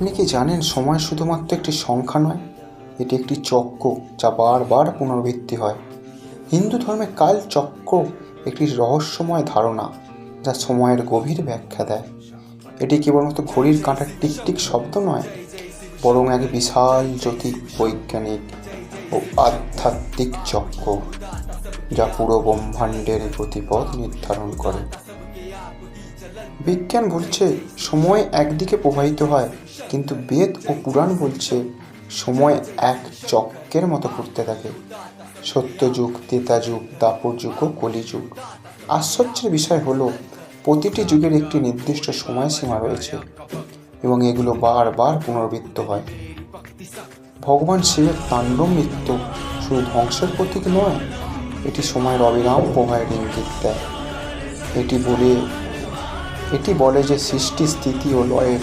আপনি কি জানেন সময় শুধুমাত্র একটি সংখ্যা নয়? এটি একটি চক্র যা বারবার পুনরাবৃত্তি হয়। হিন্দু ধর্মে কাল চক্র একটি রহস্যময় ধারণা যা সময়ের গভীর ব্যাখ্যা দেয়। এটি কেবলমাত্র ঘড়ির কাঁটার টিকটিক শব্দ নয়, বরং এক বিশাল জ্যোতিক বৈজ্ঞানিক ও আধ্যাত্মিক চক্র যা পুরো ব্রহ্মাণ্ডের গতিপথ নির্ধারণ করে। বিজ্ঞান বলছে, সময় একদিকে প্রবাহিত হয়, কিন্তু বেদ ও পুরাণ বলছে, সময় এক চক্রের মতো ঘুরতে থাকে। সত্যযুগ যুগ দাপর যুগ ও কলিযুগ। আশ্চর্যের বিষয় হলো, প্রতিটি যুগের একটি নির্দিষ্ট সময়সীমা রয়েছে, এবং এগুলো বারবার পুনরাবৃত্ত হয়। ভগবান শিবের তাণ্ডব নৃত্য শুধু ধ্বংসের প্রতীক নয়, এটি সময়ের অবিরাম প্রবাহের ইঙ্গিত দেয়। এটি বলে এটি বলে যে সৃষ্টি, স্থিতি ও লয়ের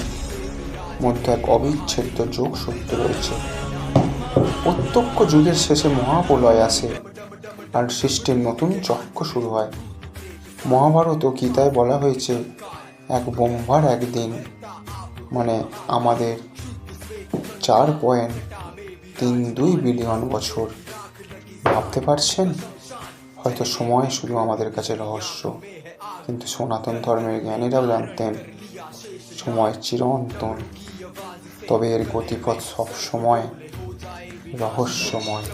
মধ্যে এক অবিচ্ছেদ্য যোগ সত্য রয়েছে। প্রত্যক্ষ যুগের শেষে মহাপ্রলয় আসে আর সৃষ্টির নতুন চক্র শুরু হয়। মহাভারত ও গীতায় বলা হয়েছে, এক বোম্বার একদিন মানে আমাদের চার পয়েন্ট তিন দুই বিলিয়ন বছর। ভাবতে পারছেন? হয়তো সময় শুধু আমাদের কাছে রহস্য, কিন্তু সনাতন ধর্মের জ্ঞানীরাও জানতেন, সময় চিরন্তন, তবে এর গতিপথ সব সময় রহস্যময়।